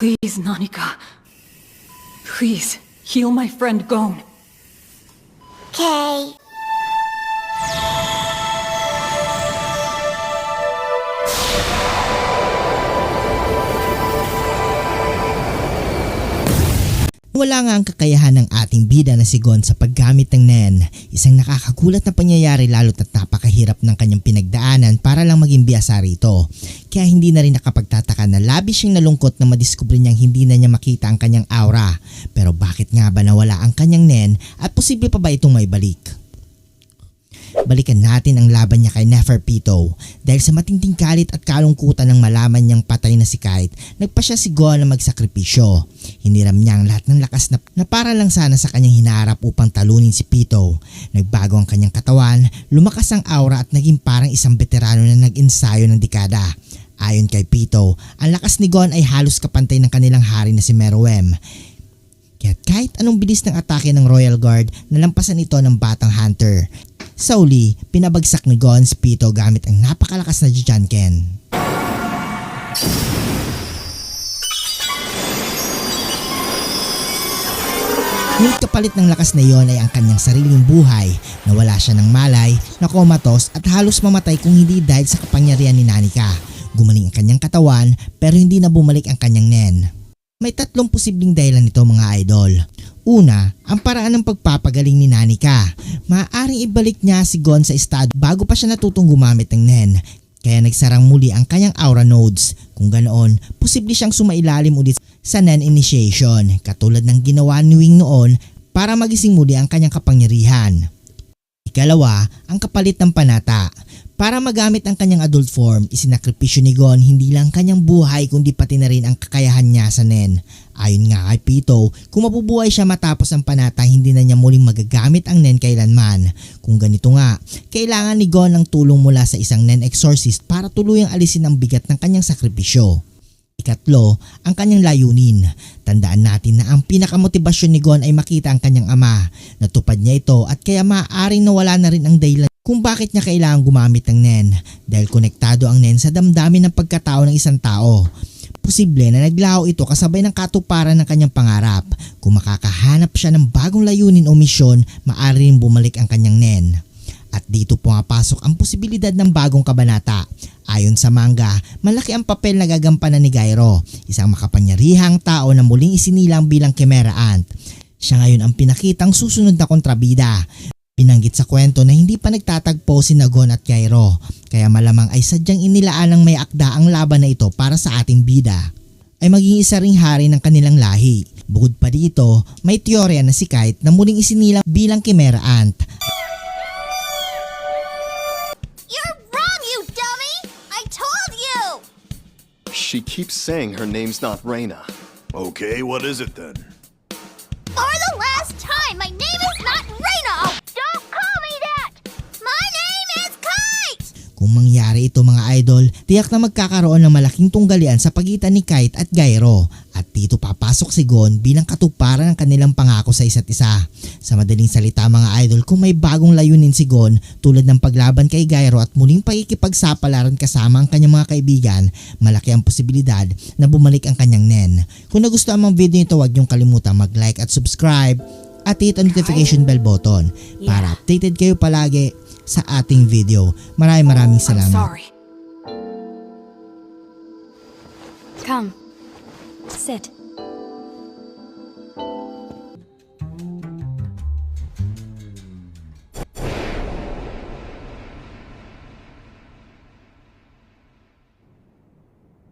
Please, Nanika. Please, heal my friend Gon. Okay. Wala nga ang kakayahan ng ating bida na si Gon sa paggamit ng Nen. Isang nakakagulat na pangyayari lalo't at napakahirap ng kanyang pinagdaanan para lang maging biyasa rito. Kaya hindi na rin nakapagtataka na labis siyang nalungkot na madiskubre niyang hindi na niya makita ang kanyang aura. Pero bakit nga ba nawala ang kanyang Nen at posible pa ba itong may balik? Balikan natin ang laban niya kay Neferpito. Dahil sa matinding galit at kalungkutan ng malaman niyang patay na si Kite, nagpa siya si Gon na magsakripisyo. Hiniram niya ang lahat ng lakas na, na para lang sana sa kanyang hinaharap upang talunin si Pito. Nagbago ang kanyang katawan, lumakas ang aura at naging parang isang veterano na nag-ensayo ng dekada. Ayon kay Pito, ang lakas ni Gon ay halos kapantay ng kanilang hari na si Meruem. Kaya kahit anong bilis ng atake ng Royal Guard, nalampasan ito ng batang hunter. Sa uli, pinabagsak ni Gon si Pito gamit ang napakalakas na Jijanken. Ngunit kapalit ng lakas na iyon ay ang kanyang sariling buhay na wala siya ng malay, nakomatos at halos mamatay kung hindi dahil sa kapangyarihan ni Nanika. Gumaling ang kanyang katawan pero hindi na bumalik ang kanyang nen. May tatlong posibleng dahilan nito mga idol. Una, ang paraan ng pagpapagaling ni Nanika. Maaaring ibalik niya si Gon sa estado bago pa siya natutong gumamit ng Nen. Kaya nagsarang muli ang kanyang aura nodes. Kung ganoon, posible siyang sumailalim ulit sa Nen initiation katulad ng ginawa ni Wing noon para magising muli ang kanyang kapangyarihan. Ikalawa, ang kapalit ng panata. Para magamit ang kanyang adult form, isinakripisyo ni Gon hindi lang kanyang buhay kundi pati na rin ang kakayahan niya sa Nen. Ayon nga kay Pito, kung mabubuhay siya matapos ang panata, hindi na niya muling magagamit ang Nen kailanman. Kung ganito nga, kailangan ni Gon ng tulong mula sa isang Nen exorcist para tuluyang alisin ang bigat ng kanyang sakripisyo. Ikatlo, ang kanyang layunin. Tandaan natin na ang pinakamotibasyon ni Gon ay makita ang kanyang ama. Natupad niya ito at kaya maaaring nawala na rin ang dahilan kung bakit niya kailangan gumamit ng NEN dahil konektado ang NEN sa damdamin ng pagkatao ng isang tao. Posible na naglaho ito kasabay ng katuparan ng kanyang pangarap. Kung makakahanap siya ng bagong layunin o misyon, maaari rin bumalik ang kanyang NEN. At dito pumapasok ang posibilidad ng bagong kabanata. Ayon sa manga, malaki ang papel na gagampanan ni Gairo, isang makapangyarihang tao na muling isinilang bilang Chimera Ant. Siya ngayon ang pinakitang susunod na kontrabida. Pinanggit sa kwento na hindi pa nagtatagpo si Nagon at Gairo, kaya malamang ay sadyang inilaan ng may akda ang laban na ito para sa ating bida. Ay maging isa ring hari ng kanilang lahi. Bukod pa dito, may teorya na si Kite na muling isinilang bilang Chimera Ant She keeps saying her name's not Reina. Okay, what is it then? Mangyari ito mga idol, tiyak na magkakaroon ng malaking tunggalian sa pagitan ni Kite at Gairo at dito papasok si Gon bilang katuparan ng kanilang pangako sa isa't isa. Sa madaling salita mga idol, kung may bagong layunin si Gon tulad ng paglaban kay Gairo at muling pakikipagsapalaran kasama ang kanyang mga kaibigan, malaki ang posibilidad na bumalik ang kanyang nen. Kung nagustuhan ang video nito, huwag niyong kalimutan mag-like at subscribe at hit ang notification bell button para updated kayo palagi sa ating video. Maraming maraming I'm salamat. sorry. Come. Sit.